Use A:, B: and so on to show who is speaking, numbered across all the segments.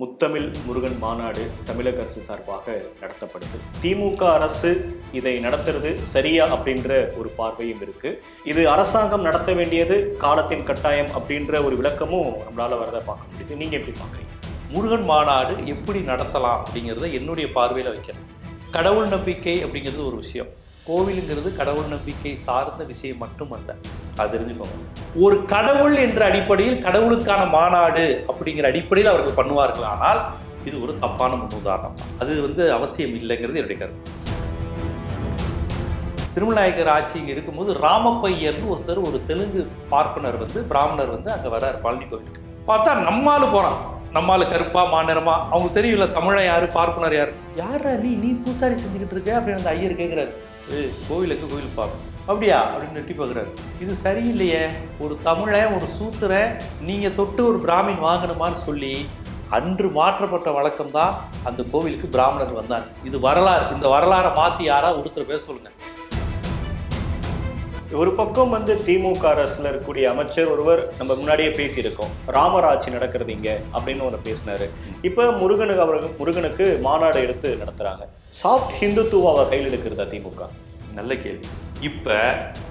A: முத்தமிழ் முருகன் மாநாடு தமிழக அரசு சார்பாக நடத்தப்படுது. திமுக அரசு இதை நடத்துறது சரியா அப்படின்ற ஒரு பார்வையும் இருக்கு. இது அரசாங்கம் நடத்த வேண்டியது காலத்தின் கட்டாயம் அப்படின்ற ஒரு விளக்கமும் நம்மளால வரதை பார்க்க முடியுது. நீங்க எப்படி பாக்குறீங்க
B: முருகன் மாநாடு எப்படி நடத்தலாம் அப்படிங்கிறத என்னுடைய பார்வையில் வைக்கிறேன். கடவுள் நம்பிக்கை அப்படிங்கிறது ஒரு விஷயம். கோவிலுங்கிறது கடவுள் நம்பிக்கை சார்ந்த விஷயம் மட்டுமல்ல. அது தெரிஞ்சுக்கோங்க. ஒரு கடவுள் என்ற அடிப்படையில் கடவுளுக்கான மாநாடு அப்படிங்கிற அடிப்படையில் அவர்கள் பண்ணுவார்கள். ஆனால் இது ஒரு தப்பான முன்னுதாரணம். அது வந்து அவசியம் இல்லைங்கிறது என்னுடைய கருத்து. திருமலாயக்கர் ஆட்சி இங்கே இருக்கும்போது ராமப்பையர்னு ஒருத்தர் ஒரு தெலுங்கு பார்ப்பனர் வந்து பிராமணர் வந்து அங்கே வரார் பழனி கோவிலுக்கு பார்த்தா நம்மால் போகிறான் நம்மால் கருப்பா மாநிறமா அவங்க தெரியல தமிழன் யார் பார்ப்பனர் யார்? யாரா நீ? நீ பூசாரி செஞ்சுக்கிட்டு இருக்க அப்படின்னு அந்த ஐயர் கேட்குறாரு கோவிலுக்கு கோவில் பார்ப்போம் அப்படியா? அப்படின்னு நெட்டி பார்க்குறாரு. இது சரியில்லையே. ஒரு தமிழன் ஒரு சூத்திரன் நீங்கள் தொட்டு ஒரு பிராமின் வாங்கணுமான்னு சொல்லி அன்று மாற்றப்பட்ட வழக்கம் தான் அந்த கோவிலுக்கு பிராமணர் வந்தார். இது வரலாறு. இந்த வரலாறை மாற்றி யாரா ஒருத்தர் பேர் சொல்லுங்க.
A: ஒரு பக்கம் வந்து திமுக அரசுல இருக்கக்கூடிய அமைச்சர் ஒருவர் நம்ம முன்னாடியே பேசியிருக்கோம். ராமராட்சி நடக்கிறது இங்கே அப்படின்னு ஒன்று பேசினாரு. இப்ப முருகனுக்கு அவர்கள் முருகனுக்கு மாநாடு எடுத்து நடத்துறாங்க. சாஃப்ட் ஹிந்துத்துவாவை கையில் எடுக்கிறதா திமுக?
B: நல்ல கேள்வி. இப்போ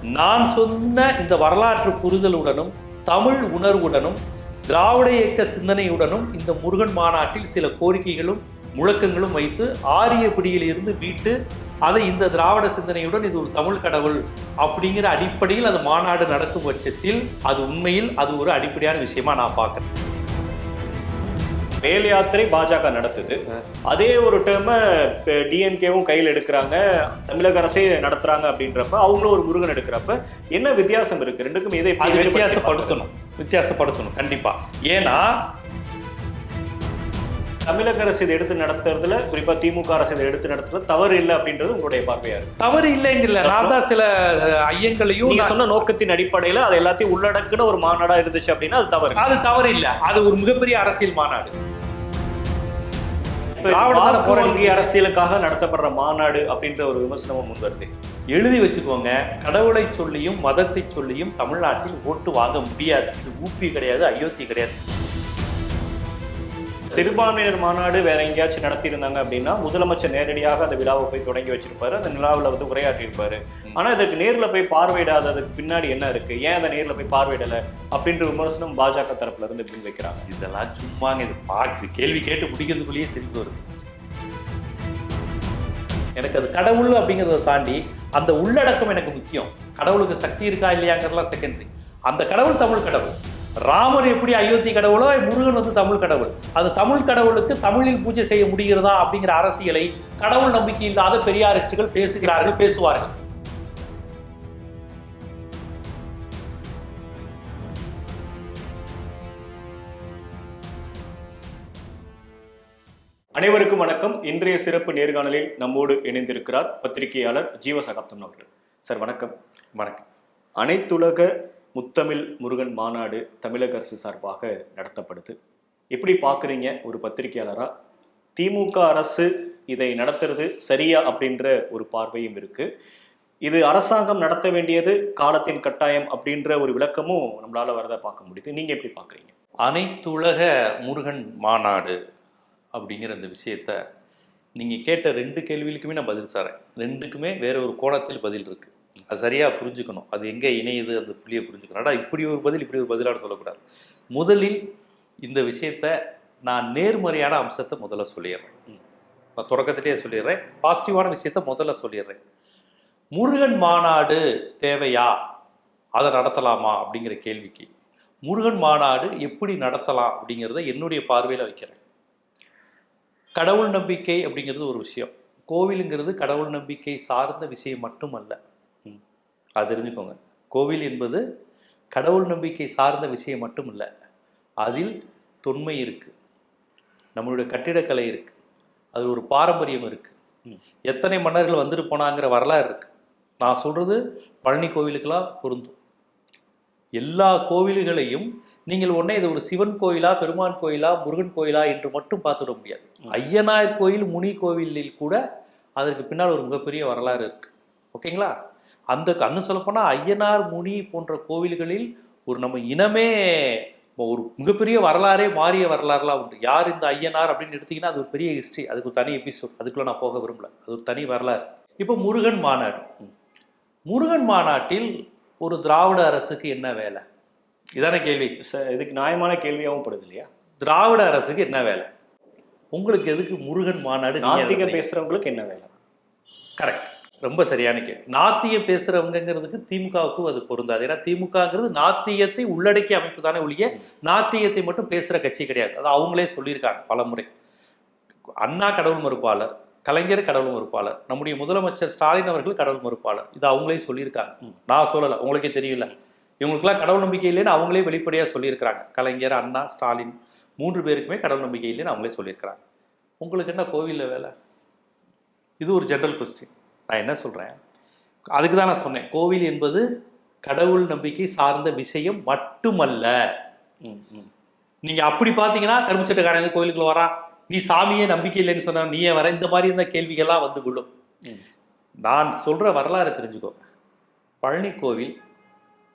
B: நான் சொன்ன இந்த வரலாற்று புரிதலுடனும் தமிழ் உணர்வுடனும் திராவிட இயக்க சிந்தனையுடனும் இந்த முருகன் மாநாட்டில் சில கோரிக்கைகளும் முழக்கங்களும் வைத்து ஆரிய பிடியில் இருந்து வீட்டு அதை இந்த திராவிட சிந்தனையுடன் இது ஒரு தமிழ் கடவுள் அப்படிங்கிற அடிப்படையில் அந்த மாநாடு நடக்கும் பட்சத்தில் அது உண்மையில் அது ஒரு அடிப்படையான விஷயமா நான் பார்க்குறேன்.
A: வேல் யாத்திரை பாஜக நடத்துது. அதே ஒரு டேர்ம டிஎம்கேவும் கையில் எடுக்கிறாங்க. தமிழக அரசே நடத்துறாங்க அப்படின்றப்ப அவங்களும் ஒரு முருகன் எடுக்கிறப்ப என்ன வித்தியாசம் இருக்கு? ரெண்டுக்கும் இதை
B: வித்தியாசப்படுத்தணும். வித்தியாசப்படுத்தணும் கண்டிப்பா. ஏன்னா
A: தமிழக அரசு இதை எடுத்து நடத்துறதுல குறிப்பா திமுக அரசு இதை எடுத்து நடத்துறது தவறு இல்லை அப்படின்றது உங்களுடைய பார்வையா இருக்கு.
B: தவறு இல்லைங்கல்ல நான் தான் சில ஐயங்களையும்
A: நீங்க சொன்ன நோக்கத்தின் அடிப்படையில அது எல்லாத்தையும் உள்ளடக்குன ஒரு மாநாடா இருந்துச்சு அப்படின்னா அது தவறு
B: அது தவறு இல்ல. அது ஒரு மிகப்பெரிய அரசியல் மாநாடு.
A: வாக்கு அரசியலுக்காக நடத்தப்படுற மாநாடு அப்படின்ற ஒரு விமர்சனமும் முன் வருது.
B: எழுதி வச்சுக்கோங்க கடவுளை சொல்லியும் மதத்தை சொல்லியும் தமிழ்நாட்டில் ஓட்டு வாங்க முடியாது. இது ஊப்பி கிடையாது அயோத்தி கிடையாது.
A: சிறுபான்மையினர் மாநாடு வேற எங்கேயாச்சும் நடத்தி இருந்தாங்க அப்படின்னா முதலமைச்சர் நேரடியாக அந்த விழாவை போய் தொடங்கி வச்சிருப்பாரு. அந்த விழாவில் வந்து உரையாற்றியிருப்பாரு. ஆனா இதற்கு நேர்ல போய் பார்வையிடாததுக்கு பின்னாடி என்ன இருக்கு? ஏன் அதை நேர்ல போய் பார்வையிடல? அப்படின்ற விமர்சனம் பாஜக தரப்புல இருந்து முன் வைக்கிறாங்க.
B: இதெல்லாம் சும்மாங்க இது பார்க்கு கேள்வி கேட்டு முடிக்கிறதுக்குள்ளேயே சிரிப்பு வருது. எனக்கு அது கடவுள் அப்படிங்கிறத தாண்டி அந்த உள்ளடக்கம் எனக்கு முக்கியம். கடவுளுக்கு சக்தி இருக்கா இல்லையாங்கிறதுலாம் செகண்டரி அந்த கடவுள் தமிழ் கடவுள். ராமர் எப்படி அயோத்தி கடவுளோ முருகன் வந்து தமிழ் கடவுள். அது தமிழ் கடவுளுக்கு தமிழில் பூஜை செய்ய முடிகிறதா அப்படிங்கிற அரசியலை கடவுள் நம்பிக்கை இல்லாத பெரியாரிஸ்டுகள் பேசுகிறார்கள் பேசுவார்கள்.
A: அனைவருக்கும் வணக்கம். இன்றைய சிறப்பு நேர்காணலில் நம்மோடு இணைந்திருக்கிறார் பத்திரிகையாளர் ஜீவசகாப்தம் அவர்கள். சார் வணக்கம்.
B: வணக்கம்.
A: அனைத்துலக முத்தமிழ் முருகன் மாநாடு தமிழக அரசு சார்பாக நடத்தப்படுது. எப்படி பார்க்குறீங்க ஒரு பத்திரிகையாளராக திமுக அரசு இதை நடத்துறது சரியா அப்படின்ற ஒரு பார்வையும் இருக்கு. இது அரசாங்கம் நடத்த வேண்டியது காலத்தின் கட்டாயம் அப்படின்ற ஒரு விளக்கமும் நம்மளால வரதை பார்க்க முடியுது. நீங்க எப்படி பார்க்குறீங்க?
B: அனைத்துலக முருகன் மாநாடு அப்படிங்கிற அந்த விஷயத்த நீங்கள் கேட்ட ரெண்டு கேள்விகளுக்குமே நான் பதில் சாரேன் ரெண்டுக்குமே வேற ஒரு கோணத்தில் பதில் இருக்கு. அது சரியாக புரிஞ்சுக்கணும். அது எங்கே இணையுது அந்த புள்ளியை புரிஞ்சுக்கணும். ஆனால் இப்படி ஒரு பதில் இப்படி ஒரு பதிலாக சொல்லக்கூடாது. முதலில் இந்த விஷயத்த நான் நேர்மறையான அம்சத்தை முதல்ல சொல்லிடுறேன். நான் தொடக்கத்திலேயே சொல்லிடுறேன். பாசிட்டிவான விஷயத்த முதல்ல சொல்லிடுறேன். முருகன் மாநாடு தேவையா? அதை நடத்தலாமா? அப்படிங்கிற கேள்விக்கு. முருகன் மாநாடு எப்படி நடத்தலாம்? அப்படிங்கிறத என்னுடைய பார்வையில் வைக்கிறேன். கடவுள் நம்பிக்கை அப்படிங்கிறது ஒரு விஷயம். கோவிலுங்கிறது கடவுள் நம்பிக்கை சார்ந்த விஷயம் மட்டுமல்ல. அது தெரிஞ்சுக்கோங்க. கோவில் என்பது கடவுள் நம்பிக்கை சார்ந்த விஷயம் மட்டுமல்ல. அதில் தொன்மை இருக்கு. நம்மளுடைய கட்டிடக்கலை இருக்கு. அது ஒரு பாரம்பரியம் இருக்கு.
A: ம்.
B: எத்தனை மன்னர்கள் வந்துட்டு போனாங்கிற வரலாறு இருக்கு. நான் சொல்றது பழனி கோவிலுக்கெல்லாம் பொருந்தும். எல்லா கோவில்களையும் நீங்கள் உடனே இது ஒரு சிவன் கோயிலா பெருமான் கோயிலா முருகன் கோயிலா என்று மட்டும் பார்த்துவிட முடியாது. ஐயனார் கோயில் முனி கோவிலில் கூட அதற்கு பின்னால் ஒரு மிகப்பெரிய வரலாறு இருக்கு. ஓகேங்களா? அந்த கண்ணு சொல்லப்போனால் ஐயனார் முனி போன்ற கோவில்களில் ஒரு நம்ம இனமே ஒரு மிகப்பெரிய வரலாறே மாறிய வரலாறுலாம் உண்டு. யார் இந்த ஐயனார் அப்படின்னு எடுத்தீங்கன்னா அது ஒரு பெரிய ஹிஸ்ட்ரி அதுக்கு ஒரு தனி எபிசோட் அதுக்குள்ள நான் போக விரும்பல. அது ஒரு தனி வரலாறு. இப்போ முருகன் மாநாடு. முருகன் மாநாட்டில் ஒரு திராவிட அரசுக்கு என்ன வேலை? இதான கேள்வி.
A: இதுக்கு நியாயமான கேள்வியாகவும் படுது இல்லையா?
B: திராவிட அரசுக்கு என்ன வேலை? உங்களுக்கு எதுக்கு முருகன் மாநாடு
A: நாத்திகம் பேசுறவங்களுக்கு என்ன வேலை?
B: கரெக்ட் ரொம்ப சரியான கேள்வி. நாத்தியம் பேசுறவங்கிறதுக்கு திமுகவுக்கு அது பொருந்தாது. ஏன்னா திமுகங்கிறது நாத்தியத்தை உள்ளடக்கிய அமைப்பு தானே ஒழிய நாத்தியத்தை மட்டும் பேசுற கட்சி கிடையாது. அது அவங்களே சொல்லியிருக்காங்க பலமுறை. அண்ணா கடவுள் மறுப்பாளர் கலைஞர் கடவுள் மறுப்பாளர் நம்முடைய முதலமைச்சர் ஸ்டாலின் அவர்கள் கடவுள் மறுப்பாளர். இது அவங்களே சொல்லியிருக்காங்க. நான் சொல்லலை உங்களுக்கே தெரியல இவங்களுக்குலாம் கடவுள் நம்பிக்கை இல்லைன்னு அவங்களே வெளிப்படையாக சொல்லியிருக்கிறாங்க. கலைஞர் அண்ணா ஸ்டாலின் மூன்று பேருக்குமே கடவுள் நம்பிக்கை இல்லைன்னு அவங்களே சொல்லியிருக்கிறாங்க. உங்களுக்கு என்ன கோவிலில் வேலை? இது ஒரு ஜென்ரல் கொஸ்டின் நான் என்ன சொல்கிறேன் அதுக்கு தான் நான் சொன்னேன். கோவில் என்பது கடவுள் நம்பிக்கை சார்ந்த விஷயம் மட்டுமல்ல.
A: ம், ம்.
B: நீங்க அப்படி பார்த்தீங்கன்னா கரும்புச்சட்டக்காரன் எந்த கோயிலுக்குள்ள வரான் நீ சாமியே நம்பிக்கை இல்லைன்னு சொன்னா நீயே வர. இந்த மாதிரி இந்த கேள்விகள்லாம் வந்து விழும்.
A: ம்.
B: நான் சொல்ற வரலாறு தெரிஞ்சுக்கோ. பழனி கோவில்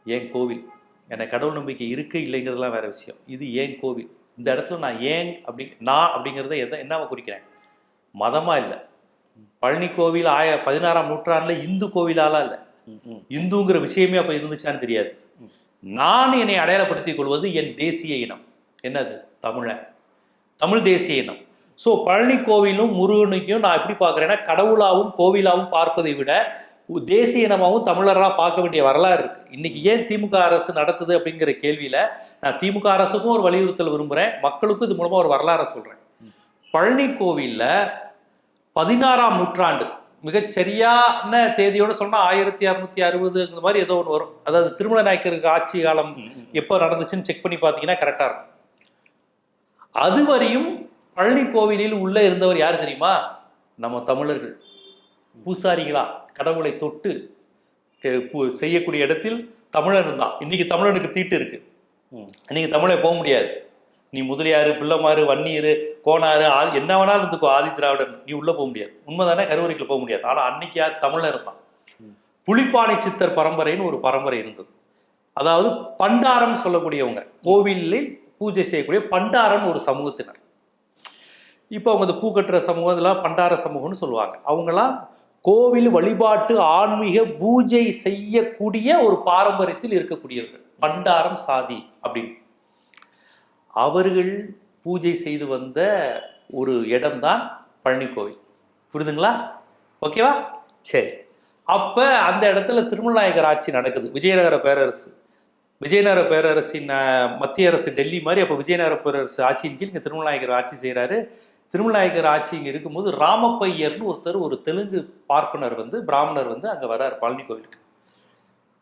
B: என் கோவில்? எனக்கு கடவுள் நம்பிக்கை இருக்கு இல்லைங்கிறதுலாம் வேற விஷயம். இது ஏன் கோவில்? இந்த இடத்துல நான் ஏன் அப்படி நான் அப்படிங்கிறத எதை என்னவா குறிக்கிறேன்? மதமா இல்லை. பழனி கோவில் ஆய பதினாறாம் நூற்றாண்டுல இந்து கோவிலாலாம் இல்லை. இந்துங்கிற விஷயமே அப்ப இருந்துச்சான்னு தெரியாது. நான் என்னை அடையாளப்படுத்திக் கொள்வது என் தேசிய இனம். என்னது? தமிழன் தமிழ் தேசிய இனம். ஸோ பழனி கோவிலும் முருகனுக்கும் நான் எப்படி பார்க்குறேன்னா கடவுளாவும் கோவிலாவும் பார்ப்பதை விட தேசிய இனமாவும் தமிழராக பார்க்க வேண்டிய வரலாறு இருக்கு. இன்னைக்கு ஏன் திமுக அரசு நடத்துது அப்படிங்கிற கேள்வியில நான் திமுக அரசுக்கும் ஒரு வலியுறுத்தல் விரும்புறேன். மக்களுக்கும் இது மூலமா ஒரு வரலாறை சொல்றேன். பழனி கோவில்ல பதினாறாம் நூற்றாண்டு. மிகச் சரியான தேதியோட சொன்னா ஆயிரத்தி அறுநூத்தி அறுபதுங்கிற மாதிரி ஏதோ ஒன்று வரும். அதாவது திருமல நாயக்கருக்கு ஆட்சி காலம். எப்போ நடந்துச்சுன்னு செக் பண்ணி பார்த்தீங்கன்னா கரெக்டாக இருக்கும். அதுவரையும் பழனி கோவிலில் உள்ள இருந்தவர் யார் தெரியுமா? நம்ம தமிழர்கள். பூசாரிகளா கடவுளை தொட்டு செய்யக்கூடிய இடத்தில் தமிழன் இருந்தான். இன்னைக்கு தமிழனுக்கு தீட்டு இருக்கு. இன்னைக்கு தமிழை போக முடியாது. நீ முதலியாரு பிள்ளைமாறு வன்னியரு கோனாரு ஆதி என்ன வேணாலும் இருந்துக்கோ ஆதி திராவிடன் நீ உள்ள போக முடியாது. உண்மைதானே? கருவறைக்குள்ள போக முடியாது. ஆனா அன்னைக்கு யார்? தமிழன் இருந்தான்.
A: ம்.
B: புலிப்பாணி சித்தர் பரம்பரைன்னு ஒரு பரம்பரை இருந்தது. அதாவது பண்டாரம் சொல்லக்கூடியவங்க கோவிலில் பூஜை செய்யக்கூடிய பண்டாரம் ஒரு சமூகத்தினர். இப்போ அவங்க இந்த பூ கட்டுற சமூகம் இதெல்லாம் பண்டார சமூகம்னு சொல்லுவாங்க. அவங்களாம் கோவில் வழிபாட்டு ஆன்மீக பூஜை செய்யக்கூடிய ஒரு பாரம்பரியத்தில் இருக்கக்கூடியவர்கள். பண்டாரம் சாதி அப்படின்னு. அவர்கள் பூஜை செய்து வந்த ஒரு இடம்தான் பழனி கோவில் புரியுதுங்களா ஓகேவா? சரி. அப்ப அந்த இடத்துல திருமலநாயகர் ஆட்சி நடக்குது. விஜயநகர பேரரசு. விஜயநகர பேரரசின் மத்திய அரசு டெல்லி மாதிரி அப்போ விஜயநகர பேரரசு ஆட்சியின் கீழ் இங்கே திருமலநாயகர் ஆட்சி செய்கிறாரு திருமலநாயகர் ஆட்சி இங்கே இருக்கும்போது ராமப்பையர்னு ஒருத்தர் ஒரு தெலுங்கு பார்ப்பனர் வந்து பிராமணர் வந்து அங்கே வர்றார் பழனி கோவிலுக்கு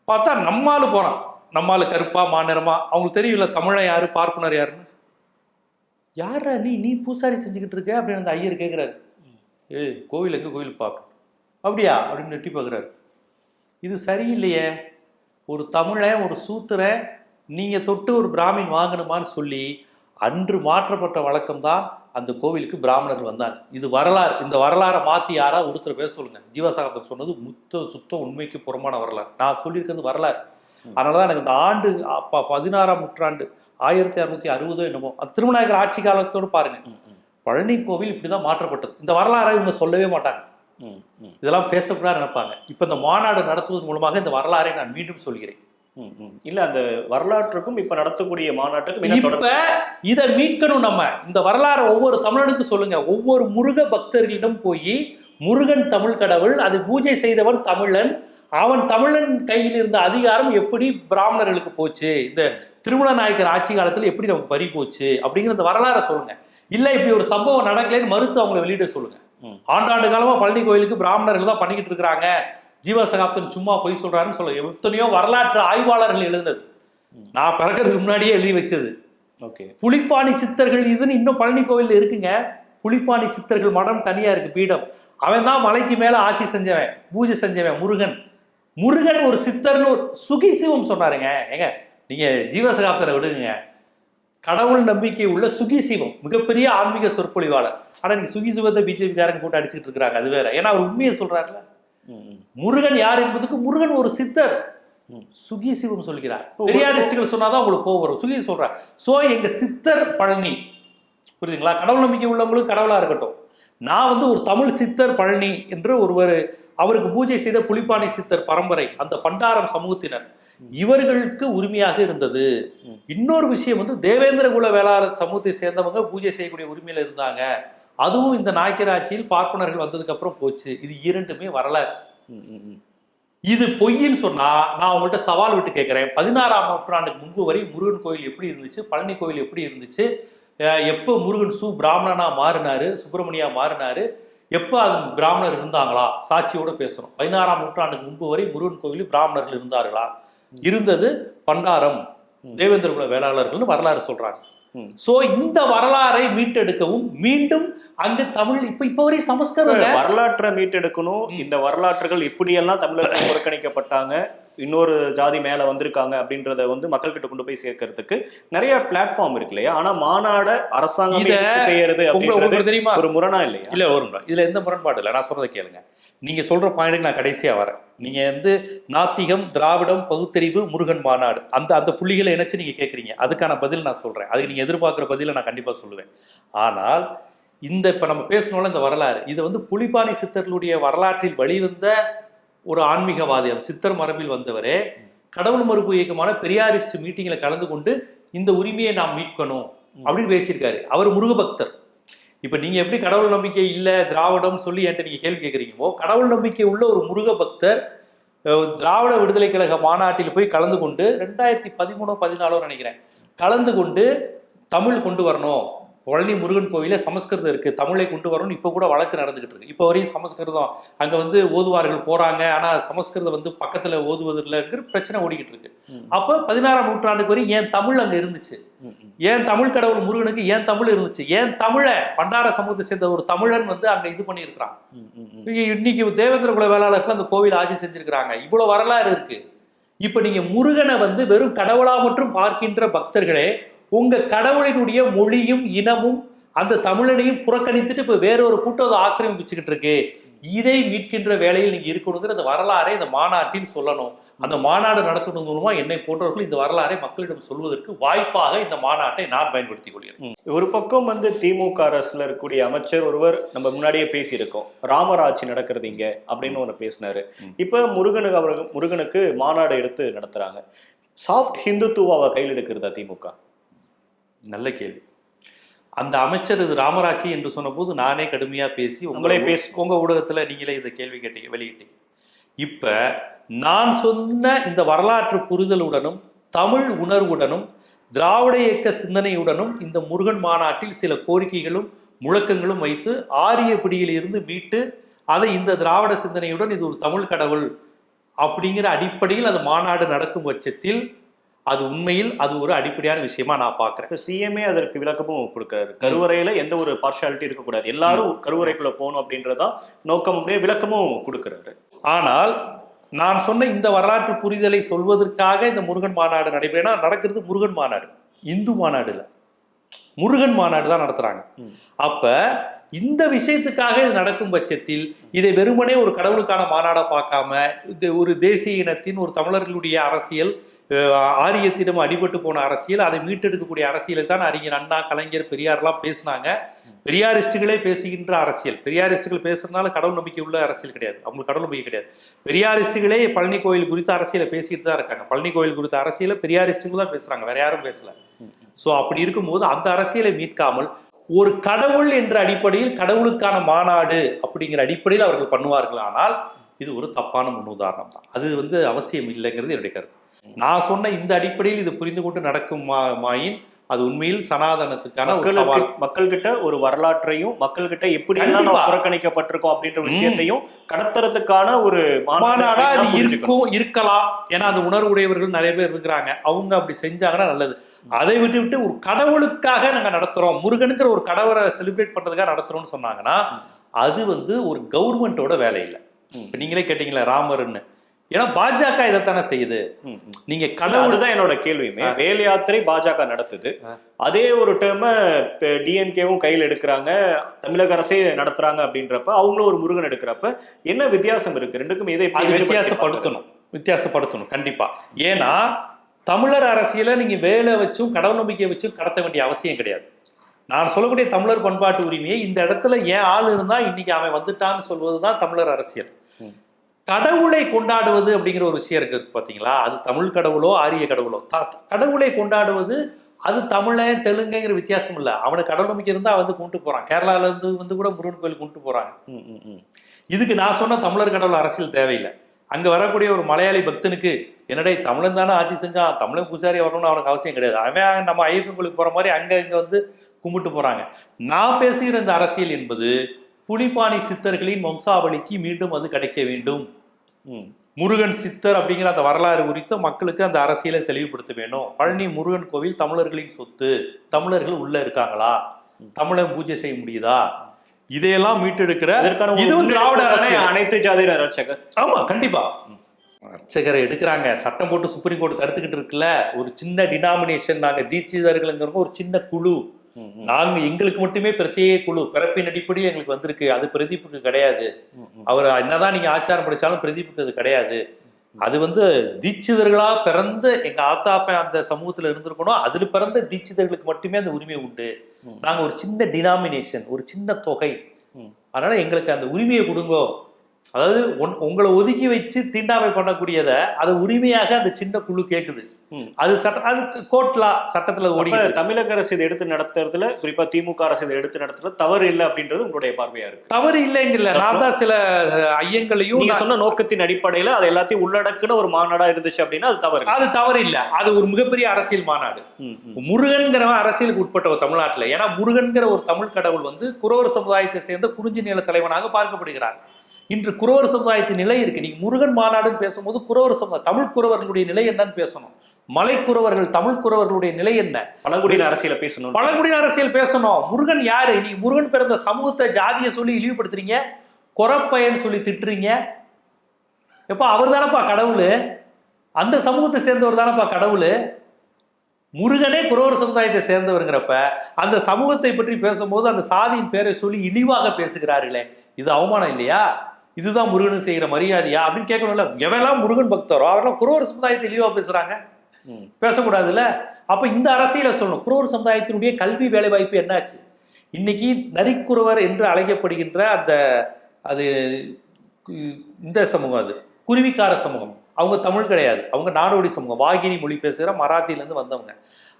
B: பார்த்தா நம்மால் போகிறான் நம்மால் கருப்பா மாநிறமா அவங்களுக்கு தெரியல தமிழன் யாரு பார்ப்பனர் யாருன்னு? யாரா நீ நீ பூசாரி செஞ்சுக்கிட்டு இருக்க? அப்படின்னு அந்த ஐயர் கேட்குறாரு ஏய் கோவில் எங்க கோவில் பார்க்கணும் அப்படியா? அப்படின்னு நெட்டி பார்க்குறாரு இது சரியில்லையே. ஒரு தமிழன் ஒரு சூத்திரன் நீங்க தொட்டு ஒரு பிராமின் வாங்கணுமான்னு சொல்லி அன்று மாற்றப்பட்ட வழக்கம் தான் அந்த கோவிலுக்கு பிராமணர் வந்தாங்க. இது வரலாறு. இந்த வரலாறை மாத்தி யாரா ஒருத்தர் பேச சொல்லுங்க. ஜீவசாகத்தர் சொன்னது முத்த சுத்த உண்மைக்கு புறமான வரலாறு. நான் சொல்லியிருக்கிறது வரலாறு. அதனாலதான் எனக்கு இந்த ஆண்டு அப்ப பதினாறாம் நூற்றாண்டு ஆயிரத்தி அறுநூத்தி அறுபதோ என்னமோ அது திருமநாயகர் ஆட்சி காலத்தோடு பாருங்க. பழனி கோவில் இப்படிதான் மாற்றப்பட்டது. இந்த வரலாறை இவங்க சொல்லவே மாட்டாங்க. இதெல்லாம் பேசக்கூடாது நினைப்பாங்க. இப்ப இந்த மாநாடு நடத்துவதன் மூலமாக இந்த வரலாறை நான் மீண்டும் சொல்கிறேன்.
A: இல்ல அந்த வரலாற்றுக்கும் இப்ப நடத்தக்கூடிய மாநாட்டுக்கும்
B: இப்ப இதை மீட்கணும் நம்ம. இந்த வரலாறை ஒவ்வொரு தமிழனுக்கும் சொல்லுங்க. ஒவ்வொரு முருக பக்தர்களிடம் போய் முருகன் தமிழ் கடவுள் அது பூஜை செய்தவன் தமிழன் அவன் தமிழன் கையில் இருந்த அதிகாரம் எப்படி பிராமணர்களுக்கு போச்சு? இந்த திருமண நாயக்கர் ஆட்சி காலத்துல எப்படி நமக்கு பறி போச்சு? அப்படிங்கிற இந்த வரலாறை சொல்லுங்க. இல்ல இப்படி ஒரு சம்பவம் நடக்கலைன்னு மறுத்து அவங்களை வெளியிட சொல்லுங்க. ஆண்டாண்டு காலமா பழனி கோயிலுக்கு பிராமணர்கள் தான் பண்ணிக்கிட்டு இருக்கிறாங்க. ஜீவசகாப்தன் சும்மா பொய் சொல்றாருன்னு சொல்ல எத்தனையோ வரலாற்று ஆய்வாளர்கள் எழுதினது.
A: ம்.
B: நான் பிறக்கிறதுக்கு முன்னாடியே எழுதி வச்சது.
A: ஓகே.
B: புலிப்பாணி சித்தர்கள் இதுன்னு இன்னும் பழனி கோவில்ல இருக்குங்க. புலிப்பாணி சித்தர்கள் மடம் தனியா இருக்கு பீடம். அவன் தான் மலைக்கு மேல ஆட்சி செஞ்சவன் பூஜை செஞ்சவன் முருகன். முருகன் ஒரு சித்தர்னு ஒரு சுகி சிவம் சொன்னாருங்க. ஏங்க நீங்க ஜீவசகாப்தரை விடுங்க. கடவுள் நம்பிக்கை உள்ள சுகி சிவம் மிகப்பெரிய ஆன்மீக சொற்பொழிவாளர். ஆனா இன்னைக்கு சுகி சிவத்தை பிஜேபி காரங்க போட்டு அடிச்சுட்டு இருக்காங்க அது வேற. ஏன்னா அவர் உண்மையை சொல்றாருல. முருகன் யார் என்பதுக்கு முருகன் ஒரு சித்தர். சுகி சிவம் சொல்கிறார். பெரியாரிஸ்டுகள் சொன்னாதான் உங்களுக்கு கோவம் வரும். சுகி சொல்றார். சோ எங்க சித்தர் பழனி புரியுதுங்களா? கடவுள் நம்பிக்கை உள்ளவங்களுக்கு கடவுளா இருக்கட்டும். நான் வந்து ஒரு தமிழ் சித்தர் பழனி என்று ஒருவர் அவருக்கு பூஜை செய்த புலிப்பாணி சித்தர் பரம்பரை அந்த பண்டாரம் சமூகத்தினர் இவர்களுக்கு உரிமையாக இருந்தது. இன்னொரு விஷயம் வந்து தேவேந்திர குல வேளாளர் சமூகத்தை சேர்ந்தவங்க பூஜை செய்யக்கூடிய உரிமையில இருந்தாங்க. அதுவும் இந்த நாயக்கர் ஆட்சியில் பார்ப்பனர்கள் வந்ததுக்கு அப்புறம் போச்சு. இது இரண்டுமே வரலாறு
A: ம்.
B: இது பொய்ன்னு சொன்னா நான் உங்கள்கிட்ட சவால் விட்டு கேட்கிறேன். பதினாறாம் நூற்றாண்டுக்கு முன்பு வரை முருகன் கோயில் எப்படி இருந்துச்சு? பழனி கோயில் எப்படி இருந்துச்சு? எப்போ முருகன் சு பிராமணனா மாறினாரு? சுப்பிரமணியா மாறினாரு? எப்போ அது பிராமணர் இருந்தாங்களா? சாட்சியோட பேசுறோம். பதினாறாம் நூற்றாண்டுக்கு முன்பு வரை முருகன் கோயில் பிராமணர்கள் இருந்தார்களா? இருந்தது பண்டாரம். தேவேந்திர குல வேளாளர்கள்னு வரலாறு சொல்றாங்க. சோ இந்த வரலாறை மீட்டெடுக்கவும் மீண்டும் அங்கு தமிழ் இப்ப இப்ப வரை சமஸ்கிருதம்
A: வரலாற்றை மீட்டெடுக்கணும். இந்த வரலாற்றுகள் இப்படியெல்லாம் தமிழர்கள் புறக்கணிக்கப்பட்டாங்க. இன்னொரு ஜாதி மேல வந்திருக்காங்க அப்படின்றத வந்து மக்கள்கிட்ட கொண்டு போய் சேர்க்கறதுக்கு நிறைய பிளாட்ஃபார்ம் இருக்கு இல்லையா? ஆனா மாநாட அரசாங்கம் செய்யறது
B: உங்களுக்கு தெரியுமா?
A: ஒரு முரணா இல்லையா?
B: இல்ல ஒரு. இதுல எந்த முரண்பாடு இல்லை. நான் சொல்றதை கேளுங்க. நீங்க சொல்ற பாயிண்ட்டுக்கு நான் கடைசியா வரேன். நீங்க வந்து நாத்திகம் திராவிடம் பகுத்தறிவு முருகன் மாநாடு அந்த அந்த புள்ளிகளை இணைச்சு நீங்க கேக்குறீங்க. அதுக்கான பதில் நான் சொல்றேன். அதுக்கு நீங்க எதிர்பார்க்குற பதில நான் கண்டிப்பா சொல்லுவேன். ஆனால் இந்த இப்ப நம்ம பேசணும்ல இந்த வரலாறு. இது வந்து புலிப்பாணி சித்தர்களுடைய வரலாற்றில் வெளிவந்த ஒரு ஆன்மீகவாதி அந்த சித்தர் மரபில் வந்தவரே கடவுள் மறுப்பு இயக்கமான பெரியாரிஸ்ட் மீட்டிங்கில் கலந்து கொண்டு இந்த உரிமையை நாம் மீட்கணும் அப்படின்னு பேசியிருக்காரு. அவர் முருகபக்தர். இப்போ நீங்கள் எப்படி கடவுள் நம்பிக்கை இல்லை திராவிடம் சொல்லி என்கிட்ட நீங்கள் கேள்வி கேட்குறீங்களோ கடவுள் நம்பிக்கை உள்ள ஒரு முருகபக்தர் திராவிட விடுதலை கழக மாநாட்டில் போய் கலந்து கொண்டு ரெண்டாயிரத்தி பதிமூணோ பதினாலோ நினைக்கிறேன் கலந்து கொண்டு தமிழ் கொண்டு வரணும். பழனி முருகன் கோயில சமஸ்கிருதம் இருக்கு. தமிழை கொண்டு வரணும் இப்ப கூட வழக்கு நடந்துகிட்டு இருக்கு. இப்போ வரையும் சமஸ்கிருதம். அங்க வந்து ஓதுவார்கள் போறாங்க. ஆனா சமஸ்கிருதம் வந்து பக்கத்துல ஓதுவதில்லைங்கிற பிரச்சனை ஓடிக்கிட்டு இருக்கு. அப்ப பதினாறாம் நூற்றாண்டுக்கு வரையும் ஏன் தமிழ் அங்க இருந்துச்சு. ஏன் தமிழ் கடவுள் முருகனுக்கு ஏன் தமிழ் இருந்துச்சு? ஏன் தமிழை பண்டார சமூகத்தை சேர்ந்த ஒரு தமிழன் வந்து அங்க இது பண்ணியிருக்கிறான்? இன்னைக்கு தேவேந்திர குல வேளாளர்கள் அந்த கோவில் ஆட்சி செஞ்சிருக்கிறாங்க. இவ்வளவு வரலாறு இருக்கு. இப்ப நீங்க முருகனை வந்து வெறும் கடவுளா மட்டும் பார்க்கின்ற பக்தர்களே உங்க கடவுளினுடைய மொழியும் இனமும் அந்த தமிழனையும் புறக்கணித்துட்டு இப்ப வேற ஒரு கூட்டம் அதை ஆக்கிரமிச்சுக்கிட்டு இருக்கு. இதை மீட்கின்ற வேலையில் நீங்க இருக்கணுங்கிற அந்த வரலாறை இந்த மாநாட்டில் சொல்லணும். அந்த மாநாடு நடத்துவதன் மூலமா என்னை போன்றவர்கள் இந்த வரலாறை மக்களிடம் சொல்வதற்கு வாய்ப்பாக இந்த மாநாட்டை நான் பயன்படுத்திக் கொள்கிறேன்.
A: ஒரு பக்கம் வந்து திமுக அரசுல இருக்கக்கூடிய அமைச்சர் ஒருவர் நம்ம முன்னாடியே பேசியிருக்கோம். ராமராட்சி நடக்கிறது இங்க அப்படின்னு ஒன்று பேசினாரு. இப்ப முருகனுக்கு அவர் முருகனுக்கு மாநாடு எடுத்து நடத்துறாங்க. சாஃப்ட் ஹிந்துத்துவாவை கையில் எடுக்கிறதா திமுக?
B: நல்ல கேள்வி. அந்த அமைச்சர் இது ராமராட்சி என்று சொன்னபோது நானே கடுமையா பேசி
A: நம்மளே
B: உங்க
A: பேச-
B: உங்க ஊடகத்துல நீங்களே இந்த கேள்வி கேட்டீங்க வெளியிட்டீங்க. இப்ப நான் சொன்ன இந்த வரலாற்று புரிதலுடனும் தமிழ் உணர்வுடனும் திராவிட இயக்க சிந்தனையுடனும் இந்த முருகன் மாநாட்டில் சில கோரிக்கைகளும் முழக்கங்களும் வைத்து ஆரிய பிடியில் இருந்து மீட்டு அதை இந்த திராவிட சிந்தனையுடன் இது ஒரு தமிழ் கடவுள் அப்படிங்கிற அடிப்படையில் அந்த மாநாடு நடக்கும் பட்சத்தில் அது உண்மையில் அது ஒரு அடிப்படையான விஷயமா நான் பார்க்கிறேன்.
A: இப்ப சிஎம்ஏ அதற்கு விளக்கமும் கொடுக்காரு கருவறையில எந்த ஒரு பார்ஷாலிட்டி இருக்கக்கூடாது. எல்லாரும் கருவறைக்குள்ள போகணும் அப்படின்றதா நோக்கம் அப்படியே விளக்கமும் கொடுக்கறாரு.
B: ஆனால் நான் சொன்ன இந்த வரலாற்று புரிதலை சொல்வதற்காக இந்த முருகன் மாநாடு நடைபெறா நடக்கிறது முருகன் மாநாடு. இந்து மாநாடு இல்ல முருகன் மாநாடு தான் நடத்துறாங்க. அப்ப இந்த விஷயத்துக்காக இது நடக்கும் பட்சத்தில் இதை வெறுமனே ஒரு கடவுளுக்கான மாநாடா பார்க்காம இது ஒரு தேசிய இனத்தின் ஒரு தமிழர்களுடைய அரசியல் ஆரியத்திடம் அடிபட்டு போன அரசியல் அதை மீட்டெடுக்கக்கூடிய அரசியலை தான் அறிஞர் அண்ணா கலைஞர் பெரியார்லாம் பேசினாங்க. பெரியாரிஸ்டுகளே பேசுகின்ற அரசியல். பெரியாரிஸ்டுகள் பேசுறதுனால கடவுள் நம்பிக்கை உள்ள அரசியல் கிடையாது. அவங்களுக்கு கடவுள் நம்பிக்கை கிடையாது. பெரியாரிஸ்டுகளே பழனி கோயில் குறித்த அரசியலை பேசிட்டு தான் இருக்காங்க. பழனி கோயில் குறித்த அரசியலை பெரியாரிஸ்டுகள் தான் பேசுறாங்க. வேற யாரும் பேசல. சோ அப்படி இருக்கும்போது அந்த அரசியலை மீட்காமல் ஒரு கடவுள் என்ற அடிப்படையில் கடவுளுக்கான மாநாடு அப்படிங்கிற அடிப்படையில் அவர்கள் பண்ணுவார்கள். ஆனால் இது ஒரு தப்பான முன்னுதாரணம் தான். அது வந்து அவசியம் இல்லைங்கிறது என்னுடைய கருத்து. நான் சொன்ன இந்த அடிப்படையில் இது புரிந்து கொண்டு நடக்கும் மாயின்? அது உண்மையில் சனாதனத்துக்கான
A: மக்கள்கிட்ட ஒரு வரலாற்றையும் மக்கள்கிட்ட எப்படி எல்லாம். புறக்கணிக்கப்பட்டிருக்கோம் அப்படின்ற விஷயத்தையும் கடத்துறதுக்கான ஒரு மாநாடு
B: அது. இருக்கும் இருக்கலாம். ஏன்னா அந்த உணர்வு உடையவர்கள் நிறைய பேர் இருக்கிறாங்க. அவங்க அப்படி செஞ்சாங்கன்னா நல்லது. அதை விட்டு விட்டு ஒரு கடவுளுக்காக நாங்க நடத்துறோம். முருகனுங்கிற ஒரு கடவுளை செலிப்ரேட் பண்றதுக்காக நடத்துறோம்னு சொன்னாங்கன்னா அது வந்து ஒரு கவர்மெண்டோட வேலை இல்லை. நீங்களே கேட்டீங்களா ராமர்னு ஏன்னா பாஜக இதைத்தானே செய்யுது. நீங்க கடவுள்
A: அதுதான் என்னோட கேள்வியுமே. வேல் யாத்திரை பாஜக நடத்துது. அதே ஒரு டேர்ம டிஎம்கேவும் கையில் எடுக்கிறாங்க. தமிழக அரசே நடத்துறாங்க அப்படின்றப்ப அவங்களும் ஒரு முருகன் எடுக்கிறப்ப என்ன வித்தியாசம் இருக்கு? ரெண்டுக்கும் இதை
B: வித்தியாசப்படுத்தணும். வித்தியாசப்படுத்தணும் கண்டிப்பா. ஏன்னா தமிழர் அரசியலை நீங்க வேலை வச்சும் கடவுள் நம்பிக்கை வச்சும் கடத்த வேண்டிய அவசியம் கிடையாது. நான் சொல்லக்கூடிய தமிழர் பண்பாட்டு உரிமையை இந்த இடத்துல ஏன் ஆள் இருந்தா இன்னைக்கு அவன் வந்துட்டான்னு சொல்வதுதான் தமிழர் அரசியல். கடவுளை கொண்டாடுவது அப்படிங்கிற ஒரு விஷயம் இருக்கு பார்த்தீங்களா அது தமிழ் கடவுளோ ஆரிய கடவுளோ. த- கடவுளை கொண்டாடுவது அது தமிழன் தெலுங்குங்கிற வித்தியாசம் இல்லை. அவனுக்கு கடவுள் நம்பிக்கை இருந்தால் வந்து கொண்டு போறான். கேரளால இருந்து வந்து கூட முருகன் கோயில் கொண்டு போறாங்க. இதுக்கு நான் சொன்ன தமிழர் கடவுள் அரசியல் தேவையில்லை. அங்க வரக்கூடிய ஒரு மலையாளி பக்தனுக்கு என்னடே தமிழன் தானே ஆட்சி செஞ்சான் தமிழன் பூசாரி வரணும்னு அவனுக்கு அவசியம் கிடையாது. அவன் நம்ம ஐயப்பன் கோயிலுக்கு போற மாதிரி அங்க இங்க வந்து கும்பிட்டு போறாங்க. நான் பேசுகிற இந்த அரசியல் என்பது புலிப்பாணி சித்தர்களின் வம்சாவளிக்கு மீண்டும் அது கிடைக்க வேண்டும். முருகன் சித்தர் அப்படிங்கிற அந்த வரலாறு குறித்து மக்களுக்கு அந்த அரசியலை தெளிவுபடுத்த வேணும். பழனி முருகன் கோவில் தமிழர்களின் சொத்து. தமிழர்கள் உள்ள இருக்காங்களா? தமிழன் பூஜை செய்ய முடியுதா? இதையெல்லாம் மீட்டெடுக்கிற இதுவும் திராவிட அரசியல்
A: அனைத்து ஜாதியினர் அர்ச்சகர்
B: ஆமா கண்டிப்பா. அர்ச்சகரை எடுக்கிறாங்க. சட்டம் போட்டு சுப்ரீம் கோர்ட் தடுத்துக்கிட்டு இருக்குல்ல. ஒரு சின்ன டினாமினேஷன் நாங்க தீட்சிதர்கள்ங்கிறவங்க ஒரு சின்ன குழு. நாங்க எங்களுக்கு மட்டுமே பிரத்யேக குழு பிறப்பின் அடிப்படையில் எங்களுக்கு வந்திருக்கு. அது பிரதீப்புக்கு கிடையாது. அவர் என்னதான் நீங்க ஆச்சாரம் படிச்சாலும் பிரதீப்புக்கு அது கிடையாது. அது வந்து தீட்சிதர்களா பிறந்து எங்க ஆத்தாப்பன் அந்த சமூகத்துல இருந்திருக்கணும் அதுல பிறந்த தீட்சிதர்களுக்கு மட்டுமே அந்த உரிமை உண்டு. நாங்க ஒரு சின்ன டினாமினேஷன் ஒரு சின்ன தொகை. அதனால எங்களுக்கு அந்த உரிமையை கொடுங்கோ. அதாவது உங்களை ஒதுக்கி வச்சு தீண்டாமை பண்ணக்கூடியதை அதை உரிமையாக அந்த சின்ன குழு கேக்குது. அது சட்ட அது கோர்ட்லா சட்டத்துல ஓடி
A: தமிழக அரசு இதை எடுத்து நடத்துறதுல குறிப்பா திமுக அரசு இதை எடுத்து நடத்துறது தவறு இல்லை அப்படின்றது உங்களுடைய பார்வையா இருக்கு.
B: தவறு இல்லைங்கல்ல. நான் தான் சில ஐயங்களையும்
A: நீங்க சொன்ன நோக்கத்தின் அடிப்படையில அது எல்லாத்தையும் உள்ளடக்குன ஒரு மாநாடா இருந்துச்சு அப்படின்னா அது தவறு.
B: அது தவறு இல்ல. அது ஒரு மிகப்பெரிய அரசியல் மாநாடு. முருகன்கிறவன் அரசியலுக்கு உட்பட்டவர் தமிழ்நாட்டுல. ஏன்னா முருகன்கிற ஒரு தமிழ் கடவுள் வந்து குறவர் சமுதாயத்தை சேர்ந்த குறிஞ்சி நில தலைவனாக பார்க்கப்படுகிறார். இன்று குறவர் சமுதாயத்தின் நிலை இருக்கு. நீங்க முருகன் மாநாடுன்னு பேசும்போது குறவர் சமுதாயம் தமிழ் குறவர்களுடைய நிலை என்னன்னு பேசணும். மலை குறவர்கள் தமிழ் குறவர்களுடைய நிலை என்ன?
A: பழங்குடியின அரசியல பேசணும்.
B: பழங்குடியின அரசியல் பேசணும். முருகன் யாரு? நீங்க முருகன் பிறந்த சமூகத்தை ஜாதியை சொல்லி இழிவுபடுத்துறீங்க. குறப்பையன்னு சொல்லி திட்டுறீங்க. எப்ப அவர் தானப்பா கடவுள்? அந்த சமூகத்தை சேர்ந்தவர் தானப்பா கடவுள்? முருகனே குறவர் சமுதாயத்தை சேர்ந்தவருங்கிறப்ப அந்த சமூகத்தை பற்றி பேசும்போது அந்த சாதியின் பேரை சொல்லி இழிவாக பேசுகிறார்களே. இது அவமானம் இல்லையா? இதுதான் முருகனுக்கு செய்கிற மரியாதையா அப்படின்னு கேட்கணும்ல. எவெல்லாம் முருகன் பக்தரோ அவரெல்லாம் குறவர் சமுதாயத்தை இழிவா பேசுறாங்க.
A: ம்.
B: பேசக்கூடாதுல்ல. அப்ப இந்த அரசியலை சொல்லணும். குறவர் சமுதாயத்தினுடைய கல்வி வேலைவாய்ப்பு என்னாச்சு? இன்னைக்கு நரிக்குறவர் என்று அழைக்கப்படுகின்ற அந்த அது இந்த சமூகம் அது. குருவிக்கார சமூகம். அவங்க தமிழ் கிடையாது. அவங்க நாடோடி சமூகம். வாகினி மொழி பேசுகிற மராத்தியிலேருந்து வந்தவங்க.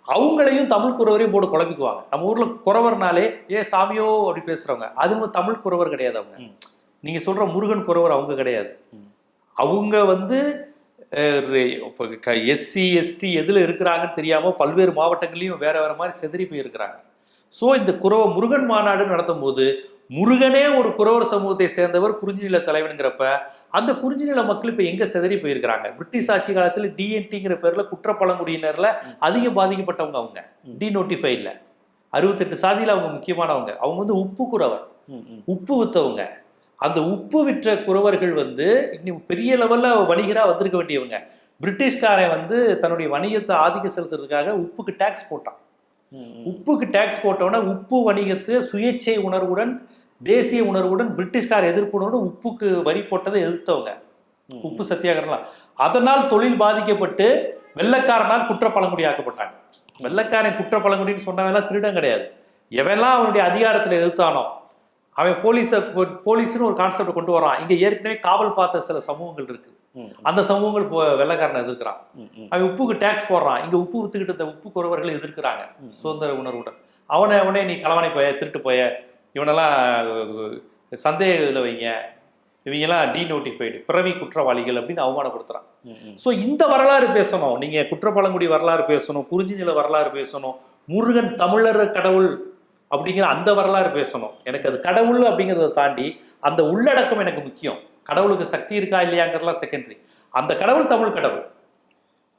B: அவங்களையும் தமிழ் குறவரையும் போட்டு குழப்பிக்குவாங்க. நம்ம ஊர்ல குறவர்னாலே ஏ சாமியோ அப்படி பேசுறவங்க. அதுவும் தமிழ் குறவர் கிடையாது அவங்க.
A: ம்.
B: நீங்க சொல்ற முருகன் குறவர் அவங்க கிடையாது. அவங்க வந்து எஸ்சி எஸ்டி எதுல இருக்கிறாங்கன்னு தெரியாம பல்வேறு மாவட்டங்களையும் வேற வேற மாதிரி செதறி போயிருக்கிறாங்க ஸோ இந்த குறவ முருகன் மாநாடு நடத்தும் போது முருகனே ஒரு குறவர் சமூகத்தை சேர்ந்தவர் குறிஞ்சி நில தலைவனுங்கிறப்ப அந்த குறிஞ்சி நில மக்கள் இப்ப எங்க செதறி போயிருக்கிறாங்க பிரிட்டிஷ் ஆட்சி காலத்துல டிஎன்டிங்கிற பேர்ல குற்ற பழங்குடியினர்ல அதிகம் பாதிக்கப்பட்டவங்க அவங்க. டி நோட்டிஃபைட்ல அறுபத்தெட்டு சாதியில அவங்க முக்கியமானவங்க அவங்க வந்து உப்பு குறவர். உப்பு வித்தவங்க அந்த உப்பு விற்ற குறவர்கள் வந்து இன்னும் பெரிய லெவல்ல வணிகரா வந்திருக்க வேண்டியவங்க. பிரிட்டிஷ்காரன் வந்து தன்னுடைய வணிகத்தை ஆதிக்கம் செலுத்துறதுக்காக உப்புக்கு டேக்ஸ் போட்டான். உப்புக்கு டேக்ஸ் போட்டவன உப்பு வணிகத்தை சுயேட்சை உணர்வுடன் தேசிய உணர்வுடன் பிரிட்டிஷ்கார எதிர்ப்புணர்வு உப்புக்கு வரி போட்டதை எதிர்த்தவங்க. உப்பு சத்தியாகிரலாம் அதனால் தொழில் பாதிக்கப்பட்டு வெள்ளக்காரனால் குற்ற பழங்குடியாக்கப்பட்டாங்க வெள்ளக்காரன் குற்ற பழங்குடின்னு சொன்னவெல்லாம் திருடன் கிடையாது. எவெல்லாம் அவனுடைய அதிகாரத்துல எதிர்த்தானோ அவன் போலீஸ போலீஸ்னு ஒரு கான்செப்ட் கொண்டு வரான். இங்க ஏற்கனவே காவல் பார்த்த சில சமூகங்கள் இருக்கு. அந்த சமூகங்கள் இப்போ வெள்ளக்காரனை எதிர்க்கிறான். அவன் உப்புக்கு டேக்ஸ் போடுறான். இங்க உப்பு வித்துக்கிட்டு உப்பு குறவர்கள் எதிர்க்கிறாங்க. சுதந்திர உணர்வுடன். அவனை அவனே நீ களவாணி போய திருட்டு போய. இவனெல்லாம் சந்தேக இதுல வைங்க. இவங்கெல்லாம் டீநோட்டிஃபைடு பிறவி குற்றவாளிகள் அப்படின்னு அவமானப்படுத்துறான். ஸோ இந்த வரலாறு பேசணும். நீங்க குற்றப்பழங்குடி வரலாறு பேசணும். குறிஞ்சி நில வரலாறு பேசணும். முருகன் தமிழர் கடவுள் அப்படிங்கிற அந்த வரலாறு பேசணும். எனக்கு அது கடவுள் அப்படிங்கிறத தாண்டி அந்த உள்ளடக்கம் எனக்கு முக்கியம். கடவுளுக்கு சக்தி இருக்கா இல்லையாங்கிறதுலாம் செகண்டரி அந்த கடவுள் தமிழ் கடவுள்.